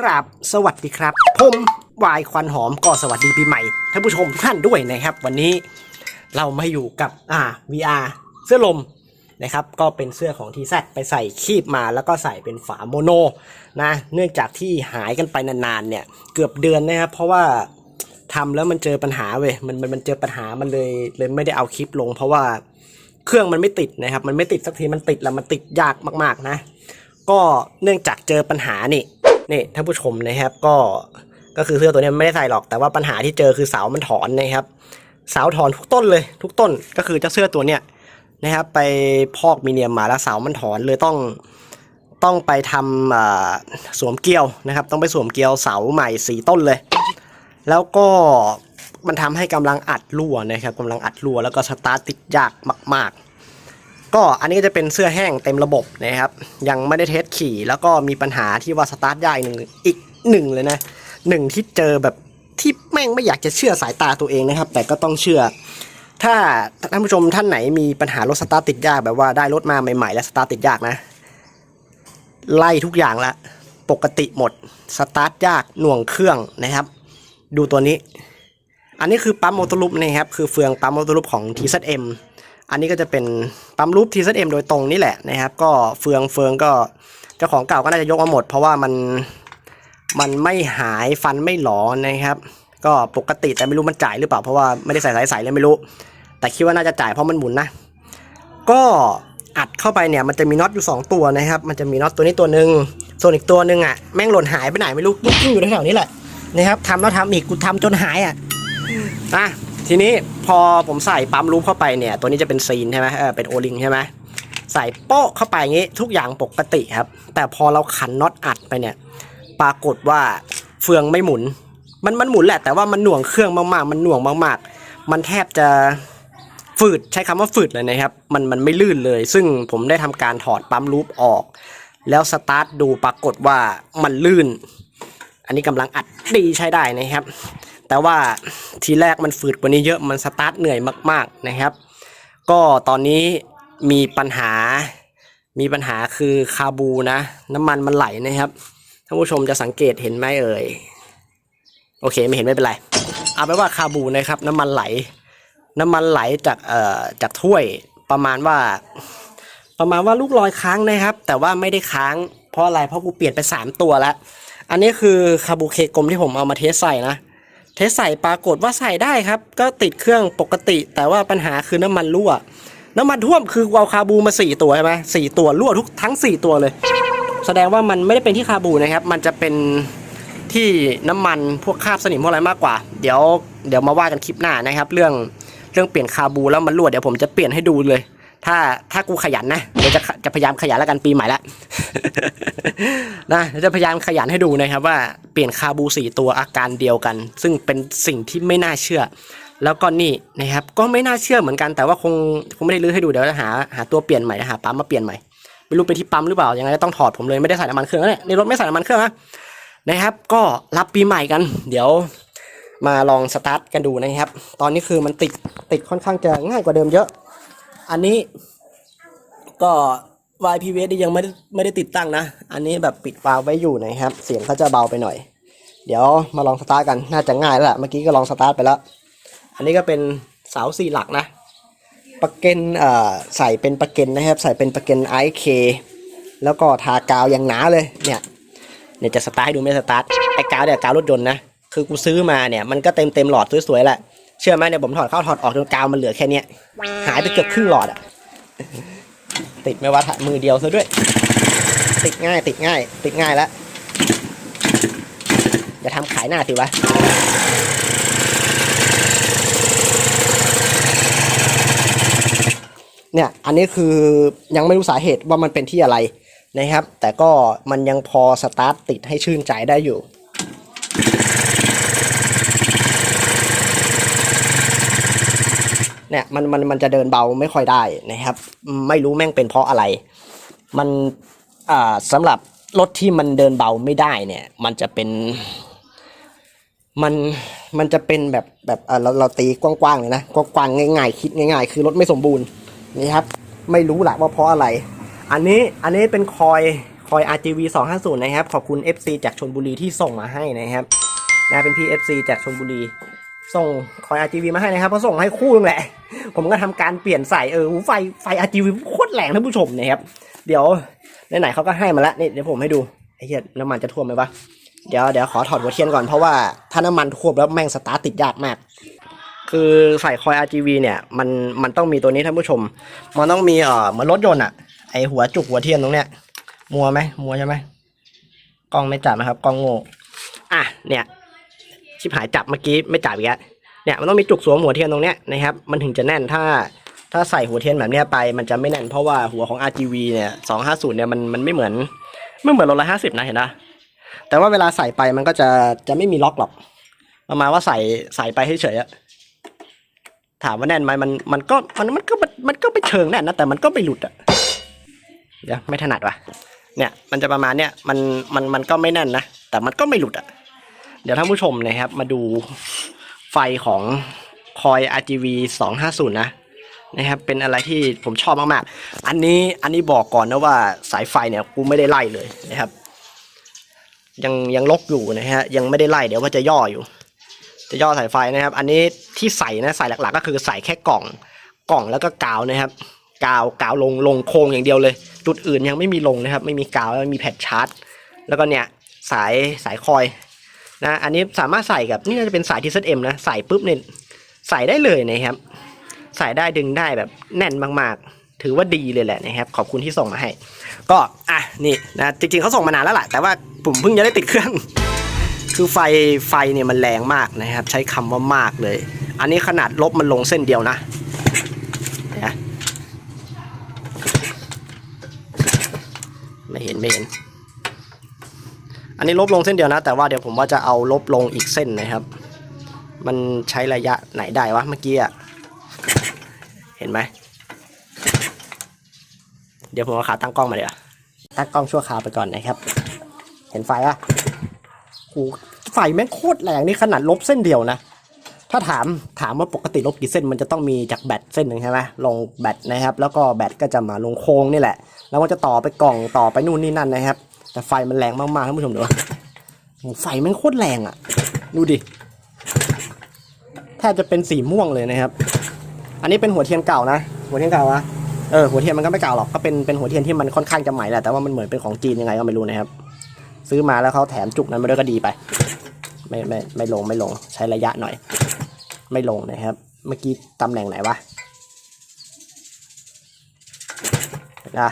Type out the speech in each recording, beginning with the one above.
กราบสวัสดีครับ ผมวายควันหอมก็สวัสดีปีใหม่ท่านผู้ชมทุกท่านด้วยนะครับ วันนี้เรามาอยู่กับอ่า VR เสื้อลมนะครับ ก็เป็นเสื้อของทีแซไปใส่คีบมาแล้วก็ใส่เป็นฝาโมโนนะ เนื่องจากที่หายกันไปนานๆเนี่ย เกือบเดือนนะครับ เพราะว่าทำแล้วมันเจอปัญหาเว้ยมันมันมันเจอปัญหามันเลยเลยไม่ได้เอาคลิปลง เพราะว่าเครื่องมันไม่ติดนะครับ มันไม่ติดสักทีมันติดแล้วมันติดยากมาก ๆนะ ก็เนื่องจากเจอปัญหานี่ นี่ท่านผู้ชมนะครับก็ก็คือเสื้อตัวนี้ไม่ได้ใส่หรอกแต่ว่าปัญหาที่เจอคือเสามันถอนนะครับเสาถอนทุกต้นเลย ทุกต้นก็คือเจ้าเสื้อตัวเนี้ยนะครับไปพอกมีเนียมมาแล้วเสามันถอนเลยต้องต้องไปทำสวมเกลียวนะครับ ต้องไปสวมเกลียวเสาใหม่สีต้นเลย แล้วก็มันทำให้กำลังอัดรั่วนะครับกำลังอัดรั่วแล้วก็สตาร์ทติดยากมาก ก็อันนี้ก็จะเป็นเสื้อแห้งเต็มระบบนะครับ ยังไม่ได้เทสขี่ แล้วก็มีปัญหาที่ว่าสตาร์ทยากหนึ่งอีกหนึ่งเลยนะหนึ่งที่เจอแบบที่แม่งไม่อยากจะเชื่อสายตาตัวเองนะครับ แต่ก็ต้องเชื่อ ถ้าท่านผู้ชมท่านไหนมีปัญหารถสตาร์ทติดยากแบบว่าได้รถมาใหม่ๆ แล้วสตาร์ทติดยากนะ ไล่ทุกอย่างละ ปกติหมดสตาร์ทยากหน่วงเครื่องนะครับ ดูตัวนี้ อันนี้คือปั๊มมอเตอร์ลูปนะครับคือเฟืองปั๊มมอเตอร์ลูปของ TZM อันนี้ก็จะเป็นปั๊มรูป TZM โดยตรงนี่แหละนะครับ ก็เฟืองเฟืองก็เจ้าของเก่าก็น่าจะยกมาหมด เพราะว่ามันมันไม่หายฟันไม่หลอนะครับ ก็ปกติแต่ไม่รู้มันจ่ายหรือเปล่าเพราะว่าไม่ได้ใส่สายใส่เลยไม่รู้ แต่คิดว่าน่าจะจ่ายเพราะมันหมุนนะ ก็อัดเข้าไปเนี่ยมันจะมีน็อตอยู่ 2 ตัวนะครับ มันจะมีน็อตตัวนี้ตัวหนึ่งส่วนอีกตัวหนึ่งอะแม่งหล่นหายไปไหนไม่รู้กิ้งอยู่แถวๆนี้แหละนะครับทำแล้วทำอีกกูทำจนหายอะอะ ทีนี้พอผมใส่ปั๊มรูปเข้าไปเนี่ย ตัวนี้จะเป็นซีนใช่ไหมเออเป็นโอลิงใช่ไหมใส่โป๊ะเข้าไปอย่างงี้ทุกอย่างปกติครับ แต่พอเราขันน็อตอัดไปเนี่ย ปรากฏว่าเฟืองไม่หมุน มันมันหมุนแหละ แต่ว่ามันหน่วงเครื่องมากๆ มันหน่วงมากๆ มันแทบจะฝืดใช้คำว่าฝืดเลยนะครับ มันมันไม่ลื่นเลย ซึ่งผมได้ทำการถอดปั๊มลูปออก แล้วสตาร์ทดูปรากฏว่ามันลื่น อันนี้กำลังอัดดีใช้ได้นะครับ แต่ว่า ทีแรกมันฝืดกว่านี้เยอะมันสตาร์ทเหนื่อยมาก ๆนะครับ ก็ตอนนี้มีปัญหา มีปัญหาคือคาบูนะ น้ำมันมันไหลนะครับท่านผู้ชมจะสังเกตเห็นไหมเอ่ยโอเคไม่เห็นไม่เป็นไรเอาไปว่าคาบูนะครับ น้ำมันไหล น้ำมันไหลจากเอ่อจากถ้วยประมาณว่า ประมาณว่าลูกลอยค้างนะครับ แต่ว่าไม่ได้ค้างเพราะอะไรเพราะกูเปลี่ยนไปสามตัวแล้ว อันนี้คือคาบูเคกลมที่ผมเอามาเทสใส่นะ เทสใส่ปรากฏว่าใส่ได้ครับ ก็ติดเครื่องปกติ แต่ว่าปัญหาคือน้ำมันรั่ว น้ำมันท่วมคือเอาคาบูมาสี่ตัวใช่ไหมสี่ตัวรั่วทุกทั้งสี่ตัวเลย แสดงว่ามันไม่ได้เป็นที่คาบูนะครับ มันจะเป็นที่น้ำมันพวกคราบสนิมพวกอะไรมากกว่า เดี๋ยวเดี๋ยวมาว่ากันคลิปหน้านะครับ เรื่องเรื่องเปลี่ยนคาบูแล้วมันรั่วเดี๋ยวผมจะเปลี่ยนให้ดูเลย ถ้าถ้ากูขยันนะเดี๋ยวจะจะพยายามขยันแล้วกันปีใหม่ละนะจะพยายามขยันให้ดูนะครับว่าเปลี่ยนคาบูสี่ตัวอาการเดียวกัน ซึ่งเป็นสิ่งที่ไม่น่าเชื่อ แล้วก็นี่นะครับก็ไม่น่าเชื่อเหมือนกันแต่ว่าคงคงไม่ได้ลื้อให้ดูเดี๋ยวจะหาหาตัวเปลี่ยนใหม่หาปั๊มมาเปลี่ยนใหม่ไม่รู้เป็นที่ปั๊มหรือเปล่ายังไงก็ต้องถอดผมเลยไม่ได้ใส่น้ำมันเครื่องเนี่ยในรถไม่ใส่น้ำมันเครื่องนะนะครับ ก็รับปีใหม่กัน เดี๋ยวมาลองสตาร์ทกันดูนะครับ ตอนนี้คือมันติดติดค่อนข้างจะง่ายกว่าเดิมเยอะ อันนี้ก็ YPVS ยังไม่ได้ไม่ได้ติดตั้งนะ อันนี้แบบปิดวาล์วไว้อยู่นะครับ เสียงเขาจะเบาไปหน่อย เดี๋ยวมาลองสตาร์ทกัน น่าจะง่ายแล้วล่ะ เมื่อกี้ก็ลองสตาร์ทไปแล้ว อันนี้ก็เป็นเสาสี่หลักนะประเก็นเอ่อใส่เป็นประเก็นนะครับ ใส่เป็นประเก็นไอเคแล้วก็ทากาวอย่างหนาเลยเนี่ยเนี่ยจะสตาร์ทให้ดูไม่สตาร์ทไอ้กาวเนี่ยกาวรถยนต์นะ คือกูซื้อมาเนี่ยมันก็เต็มเต็มหลอดสวยๆแหละ เชื่อไหมเนี่ยผมถอดเข้าถอดออกจนกาวมันเหลือแค่เนี้ยหายไปเกือบครึ่งหลอดอะติดไม่ว่ามือเดียวซะด้วย ติดง่าย ติดง่าย ติดง่ายแล้วอย่าทำขายหน้าสิวะเนี่ย อันนี้คือยังไม่รู้สาเหตุว่ามันเป็นที่อะไรนะครับ แต่ก็มันยังพอสตาร์ทติดให้ชื่นใจได้อยู่ เนี่ยมันมันมันจะเดินเบาไม่ค่อยได้นะครับ ไม่รู้แม่งเป็นเพราะอะไร มันอ่าสำหรับรถที่มันเดินเบาไม่ได้เนี่ย มันจะเป็นมันมันจะเป็นแบบแบบเราเราตีกว้างๆเลยนะกว้างๆง่าย ๆ คิดง่าย ๆ คือรถไม่สมบูรณ์นี่ครับ ไม่รู้แหละว่าเพราะอะไร อันนี้อันนี้เป็นคอยคอย RGB 250 นะครับ ขอบคุณ FC จากชนบุรีที่ส่งมาให้นะครับนะเป็นพี่ FC จากชนบุรี ส่งคอย RGB มาให้นะครับเพราะส่งให้คู่นึงแหละ ผมก็ทำการเปลี่ยนใส่เออไฟไฟ RGB โคตรแรงท่านผู้ชมนะครับเดี๋ยวไหนๆเขาก็ให้มาแล้วนี่เดี๋ยวผมให้ดูไอ้เหี้ยน้ำมันจะท่วมไหมวะเดี๋ยวเดี๋ยวขอถอดหัวเทียนก่อนเพราะว่าถ้าน้ำมันท่วมแล้วแม่งสตาร์ติดยากมาก คือใส่คอย RGB เนี่ยมันมันต้องมีตัวนี้ท่านผู้ชม มันต้องมีเอ่อเหมือนรถยนต์อะไอหัวจุกหัวเทียนตรงเนี้ยมัวไหมมัวใช่ไหมกล้องไม่จับนะครับกล้องโง่อะเนี่ย ชิบหายจับเมื่อกี้ไม่จับอีกแล้วเนี่ยมันต้องมีจุกสวมหัวเทียนตรงเนี้ยนะครับมันถึงจะแน่นถ้าถ้าใส่หัวเทียนแบบเนี้ยไปมันจะไม่แน่นเพราะว่าหัวของ RGB เนี่ย250เนี่ยมันมันไม่เหมือนไม่เหมือนรถละห้าสิบนะเห็นนะแต่ว่าเวลาใส่ไปมันก็จะจะไม่มีล็อกหรอกประมาณว่าใส่ใส่ไปให้เฉยอะถามว่าแน่นไหมมันมันก็มันมันก็มันก็ไม่เชิงแน่นนะแต่มันก็ไม่หลุดอะเดี๋ยวไม่ถนัดว่ะเนี่ยมันจะประมาณเนี้ยมันมันมันก็ไม่แน่นนะแต่มันก็ไม่หลุดอะ เดี๋ยวท่านผู้ชมนะครับ มาดูไฟของคอย RGB 250 นะนะครับ เป็นอะไรที่ผมชอบมาก ๆ อันนี้อันนี้บอกก่อนนะว่าสายไฟเนี่ยกูไม่ได้ไล่เลยนะครับ ยังยังลกอยู่นะฮะยังไม่ได้ไล่เดี๋ยวว่าจะย่ออยู่ จะย่อสายไฟนะครับ อันนี้ที่ใส่นะใส่หลัก ๆ ก็คือใส่แค่กล่องกล่องแล้วก็กาวนะครับ กาวกาวลงลงโครงอย่างเดียวเลย จุดอื่นยังไม่มีลงนะครับ ไม่มีกาวไม่มีแผ่นชาร์จ แล้วก็เนี่ยสายสายคอย นะอันนี้สามารถใส่กับนี่น่าจะเป็นสายทีเซเอ็มนะใส่ปุ๊บเนี่ยใส่ได้เลยนะครับ ใส่ได้ดึงได้แบบแน่นมากๆ ถือว่าดีเลยแหละนะครับ ขอบคุณที่ส่งมาให้ ก็อะนี่นะจริงๆเขาส่งมานานแล้วแหละแต่ว่าผมเพิ่งจะได้ติดเครื่อง คือไฟไฟเนี่ยมันแรงมากนะครับ ใช้คำว่ามากเลย อันนี้ขนาดลบมันลงเส้นเดียวนะนะไม่เห็นไม่เห็น อันนี้ลบลงเส้นเดียวนะ แต่ว่าเดี๋ยวผมว่าจะเอาลบลงอีกเส้นนะครับ มันใช้ระยะไหนได้วะเมื่อกี้อะเห็นไหม เดี๋ยวผมเอาขาตั้งกล้องมาเดี๋ยวตั้งกล้องชั่วคราวไปก่อนนะครับ เห็นไฟปะโหไฟแม่งโคตรแรงนี่ขนาดลบเส้นเดียวนะ ถ้าถามถามว่าปกติลบกี่เส้นมันจะต้องมีจากแบตเส้นหนึ่งใช่ไหมลงแบตนะครับ แล้วก็แบตก็จะมาลงโค้งนี่แหละ แล้วมันจะต่อไปกล่องต่อไปนู่นนี่นั่นนะครับ แต่ไฟมันแรงมากๆท่านผู้ชมเดูโอ้ไฟมันโคตรแรงอะ ดูดิแทบจะเป็นสีม่วงเลยนะครับ อันนี้เป็นหัวเทียนเก่านะ หัวเทียนเก่าอะเออหัวเทียนมันก็ไม่เก่าหรอกก็เป็นเป็นหัวเทียนที่มันค่อนข้างจะใหม่แหละแต่ว่ามันเหมือนเป็นของจีนยังไงก็ไม่รู้นะครับ ซื้อมาแล้วเขาแถมจุกนั้นมาด้วยก็ดีไป ไม่ไม่ไม่ลงไม่ลงใช้ระยะหน่อย ไม่ลงนะครับ เมื่อกี้ตำแหน่งไหนวะนะ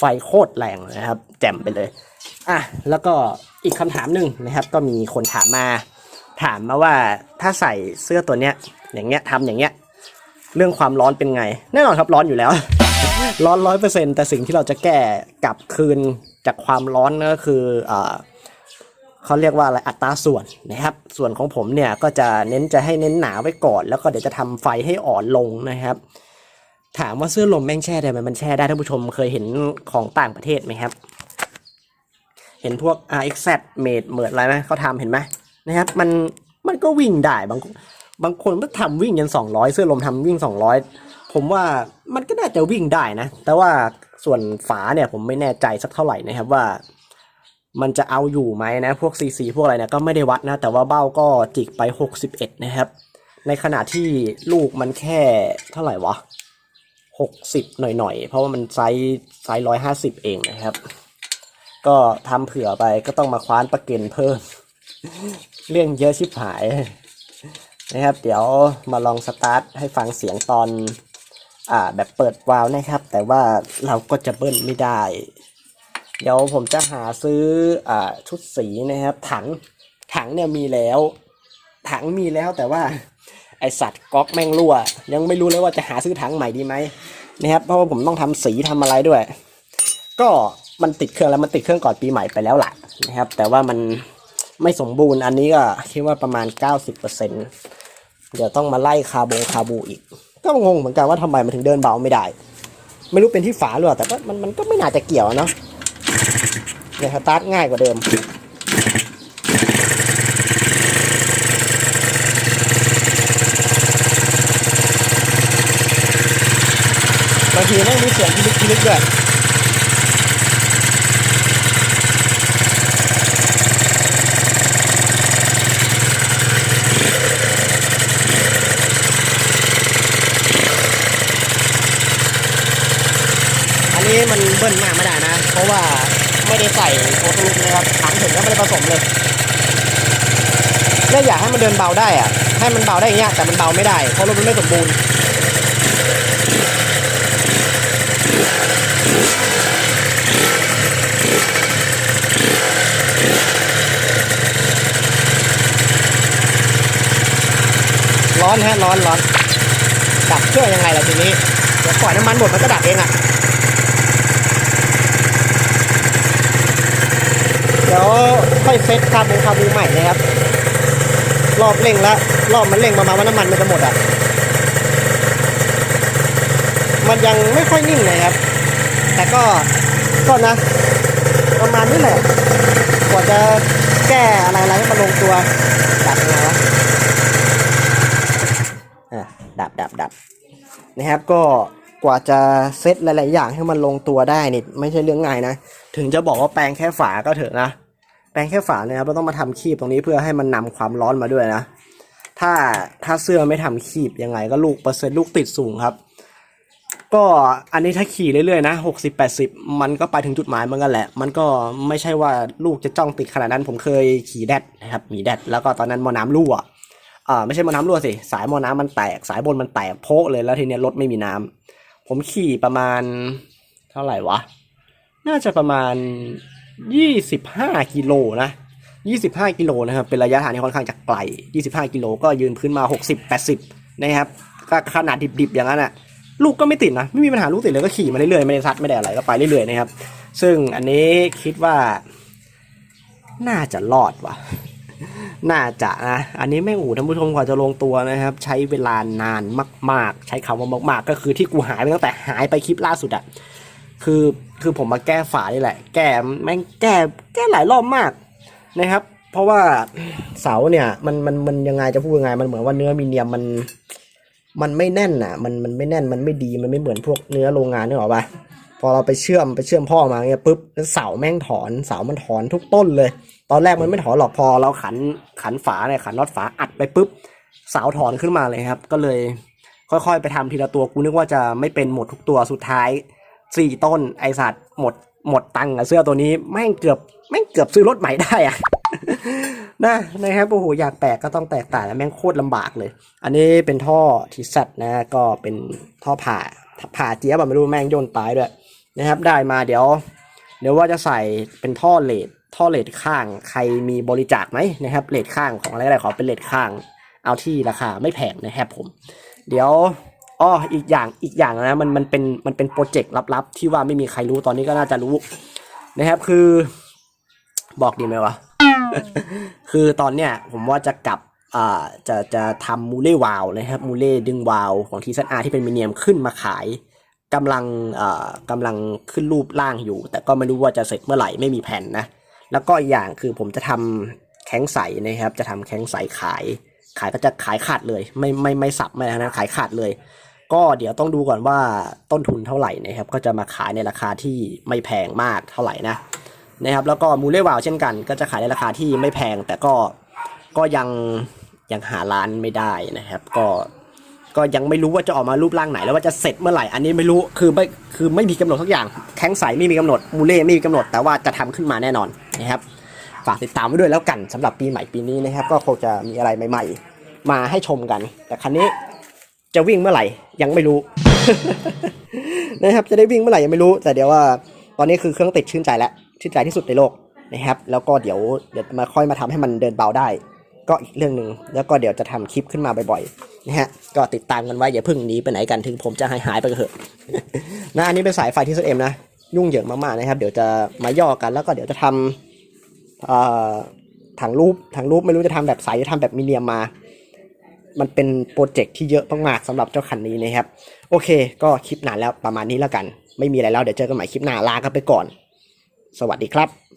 ไฟโคตรแรงนะครับ แจ่มไปเลย อะ แล้วก็อีกคำถามหนึ่งนะครับ ก็มีคนถามมา ถามมาว่าถ้าใส่เสื้อตัวเนี้ย อย่างเงี้ยทำอย่างเงี้ย เรื่องความร้อนเป็นไง แน่นอนครับร้อนอยู่แล้ว ร้อนร้อยเปอร์เซ็นแต่สิ่งที่เราจะแก้กลับคืนจากความร้อนก็คืออ่าเขาเรียกว่าอะไรอัตราส่วนนะครับ ส่วนของผมเนี่ยก็จะเน้นจะให้เน้นหนาไว้ก่อน แล้วก็เดี๋ยวจะทำไฟให้อ่อนลงนะครับ ถามว่าเสื้อลมแม่งแช่ได้ไหมมันแช่ได้ท่านผู้ชมเคยเห็นของต่างประเทศไหมครับ เห็นพวก RXZ เมดเมิดอะไรไหมเขาทำเห็นไหมนะครับ มันมันก็วิ่งได้บางบางคนก็ทำวิ่งยัน200เสื้อลมทำวิ่ง200ผมว่ามันก็น่าจะวิ่งได้นะ แต่ว่าส่วนฝาเนี่ยผมไม่แน่ใจสักเท่าไหร่นะครับว่า มันจะเอาอยู่ไหมนะ พวกซีซีพวกอะไรเนี่ยก็ไม่ได้วัดนะ แต่ว่าเบ้าก็จิกไป 61 นะครับ ในขณะที่ลูกมันแค่เท่าไหร่วะ 60หน่อยๆ เพราะว่ามันไซส์ไซส์ร้อยห้าสิบเองนะครับ ก็ทำเผื่อไปก็ต้องมาคว้านประเก็นเพิ่ม เรื่องเยอะชิบหายนะครับ เดี๋ยวมาลองสตาร์ทให้ฟังเสียงตอน อ่า แบบเปิดวาล์วนะครับ แต่ว่าเราก็จะเบิ้ลไม่ได้ เดี๋ยวผมจะหาซื้ออ่าชุดสีนะครับ ถังถังเนี่ยมีแล้ว ถังมีแล้วแต่ว่า ไอสัตว์ก๊อกแม่งรั่ว ยังไม่รู้เลยว่าจะหาซื้อถังใหม่ดีไหมนะครับเพราะว่าผมต้องทำสีทำอะไรด้วย ก็มันติดเครื่องแล้วมันติดเครื่องก่อนปีใหม่ไปแล้วล่ะนะครับ แต่ว่ามันไม่สมบูรณ์อันนี้ก็คิดว่าประมาณ 90%เดี๋ยวต้องมาไล่คาร์บงคาบูอีก ก็งงเหมือนกันว่าทำไมมันถึงเดินเบาไม่ได้ ไม่รู้เป็นที่ฝาหรือเปล่าแต่ว่ามันมันก็ไม่น่าจะเกี่ยวเนาะเนี่ยสตาร์ทง่ายกว่าเดิม บางทีแม่งมีเสียงพิลึกพิลึกด้วยอันนี้มันเบิ้ลมากไม่ได้นะ เพราะว่าไม่ได้ใส่โอทูลุกนะครับถังถึงก็ไม่ได้ผสมเลยแล้วอยากให้มันเดินเบาได้อะให้มันเบาได้อย่างเงี้ยแต่มันเบาไม่ได้เพราะรถมันไม่สมบูรณ์ ร้อนฮะร้อนร้อนดับเครื่องยังไงล่ะทีนี้เดี๋ยวปล่อยน้ำมันหมดมันก็ดับเองอะเดี๋ยวค่อยเซ็ตคาบูคาบูใหม่นะครับ รอบเร่งแล้วรอบมันเร่งประมาณว่าน้ำมันมันจะหมดอะมันยังไม่ค่อยนิ่งเลยครับ แต่ก็ก็นะ ประมาณนี้แหละกว่าจะแก้อะไรๆให้มันลงตัวดับยังไงวะ อะดับดับดับ นะครับ ก็กว่าจะเซตหลาย ๆ อย่างให้มันลงตัวได้นี่ไม่ใช่เรื่องง่ายนะ ถึงจะบอกว่าแปลงแค่ฝาก็เถอะนะ แปลงแค่ฝาเนี่ยครับเราต้องมาทำคีบตรงนี้เพื่อให้มันนำความร้อนมาด้วยนะ ถ้าถ้าเสื้อไม่ทำคีบยังไงก็ลูกเปอร์เซ็นต์ลูกติดสูงครับ ก็อันนี้ถ้าขี่เรื่อย ๆ นะหกสิบแปดสิบมันก็ไปถึงจุดหมายเหมือนกันแหละ มันก็ไม่ใช่ว่าลูกจะจ้องติดขนาดนั้น ผมเคยขี่แดดนะครับ มีแดดแล้วก็ตอนนั้นมอน้ำรั่ว อ่าไม่ใช่มอน้ำรั่วสิ สายมอน้ำมันแตก สายบนมันแตกโพะเลยแล้วทีเนี้ยรถไม่มีน้ำผมขี่ประมาณเท่าไหร่วะ น่าจะประมาณยี่สิบห้ากิโลนะยี่สิบห้ากิโลนะครับ เป็นระยะทางที่ค่อนข้างจะไกลยี่สิบห้ากิโลก็ยืนพื้นมาหกสิบแปดสิบนะครับก็ขนาดดิบๆอย่างนั้นอะลูกก็ไม่ติดนะ ไม่มีปัญหาลูกติดเลยก็ขี่มาเรื่อยๆไม่ได้ซัดไม่ได้อะไรก็ไปเรื่อยๆนะครับ ซึ่งอันนี้คิดว่า น่าจะรอดว่ะ น่าจะนะ อันนี้แม่งอูท่านผู้ชมกว่าจะลงตัวนะครับ ใช้เวลานานมาก ๆ ใช้คำว่ามากๆ ก็คือที่กูหายไปตั้งแต่หายไปคลิปล่าสุดอะคือคือผมมาแก้ฝานี่แหละ แก้แม่งแก้แก้หลายรอบมากนะครับ เพราะว่าเสาเนี่ยมันมันมันยังไงจะพูดยังไงมันเหมือนว่าเนื้อมีเนียมมันมันไม่แน่นอะ มันมันไม่แน่นมันไม่ดีมันไม่เหมือนพวกเนื้อโรงงานนึกออกปะ พอเราไปเชื่อมไปเชื่อมพ่อมาเงี้ยปุ๊บเสาแม่งถอนเสามันถอนทุกต้นเลย ตอนแรกมันไม่ถอนหรอกพอเราขันขันฝาเนี่ยขันน็อตฝาอัดไปปุ๊บเสาถอนขึ้นมาเลยครับ ก็เลย ค่อยๆ ไปทำทีละตัวกูนึกว่าจะไม่เป็นหมดทุกตัวสุดท้ายสี่ต้นไอสัตว์หมดหมดตังค์กับเสื้อตัวนี้แม่งเกือบแม่งเกือบซื้อรถใหม่ได้อะนะนะครับโอ้โหอยากแตกก็ต้องแตกต่างแล้วแม่งโคตรลำบากเลย อันนี้เป็นท่อทีสัตนะก็เป็นท่อผ่าผ่าเจี๊ยบอะไม่รู้แม่งโยนตายด้วย นะครับได้มาเดี๋ยว เดี๋ยวว่าจะใส่เป็นท่อเลดท่อเลดข้างใครมีบริจาคไหมนะครับเลดข้างของอะไรก็ได้ขอเป็นเลดข้าง เอาที่ราคาไม่แพงนะครับผม เดี๋ยวอ้ออีกอย่างอีกอย่างนะมันมันเป็นมันเป็นโปรเจกต์ลับๆ ที่ว่าไม่มีใครรู้ตอนนี้ก็น่าจะรู้นะครับคือ บอกดีไหมวะคือตอนเนี้ยผมว่าจะกลับอ่าจะจะทำมูเล่วาลนะครับมูเล่ดึงวาลของทีซันอาที่เป็นมิเนียมขึ้นมาขาย กำลังกำลังขึ้นรูปร่างอยู่ แต่ก็ไม่รู้ว่าจะเสร็จเมื่อไหร่ไม่มีแผนนะ แล้วก็อีกอย่างคือผมจะทำแข้งใสนะครับ จะทำแข้งใสขาย ขายก็จะขายขาดเลย ไม่ไม่ไม่สับไม่นะขายขาดเลย ก็เดี๋ยวต้องดูก่อนว่าต้นทุนเท่าไหร่นะครับ ก็จะมาขายในราคาที่ไม่แพงมากเท่าไหร่นะนะครับ แล้วก็มูเล่วาวเช่นกัน ก็จะขายในราคาที่ไม่แพงแต่ก็ก็ยังยังหาร้านไม่ได้นะครับ ก็ ก็ยังไม่รู้ว่าจะออกมารูปร่างไหน แล้วว่าจะเสร็จเมื่อไหร่ อันนี้ไม่รู้ คือไม่ คือไม่มีกำหนดทุกอย่าง แข้งใสไม่มีกำหนด มูเล่ไม่มีกำหนด แต่ว่าจะทำขึ้นมาแน่นอนนะครับ ฝากติดตามไว้ด้วยแล้วกันสำหรับปีใหม่ปีนี้นะครับ ก็คงจะมีอะไรใหม่ ๆ มาให้ชมกัน แต่คันนี้จะวิ่งเมื่อไหร่ยังไม่รู้นะครับ จะได้วิ่งเมื่อไหร่ยังไม่รู้ แต่เดี๋ยวว่าตอนนี้คือเครื่องติดชื่นใจแล้วชื่นใจที่สุดในโลกนะครับ แล้วก็เดี๋ยวเดี๋ยวมาค่อยมาทำให้มันเดินเบาได้ ก็อีกเรื่องหนึ่งแล้วก็เดี๋ยวจะทำคลิปขึ้นมาบ่อยๆ นะฮะก็ติดตามกันไว้อย่าเพิ่งหนีไปไหนกันถึงผมจะหายหายไปก็เถอะนะอันนี้เป็นสายไฟที่สุดเอ็มนะยุ่งเหยิงมากๆนะครับ เดี๋ยวจะมาย่อกันแล้วก็เดี๋ยวจะทำถังรูปถังรูปไม่รู้จะทำแบบใสจะทำแบบมิเนียมมา มันเป็นโปรเจกต์ที่เยอะมากๆสำหรับเจ้าคันนี้นะครับ โอเค ก็คลิปนานแล้วประมาณนี้แล้วกัน ไม่มีอะไรแล้วเดี๋ยวเจอกันใหม่คลิปหน้าลากันไปก่อน สวัสดีครับ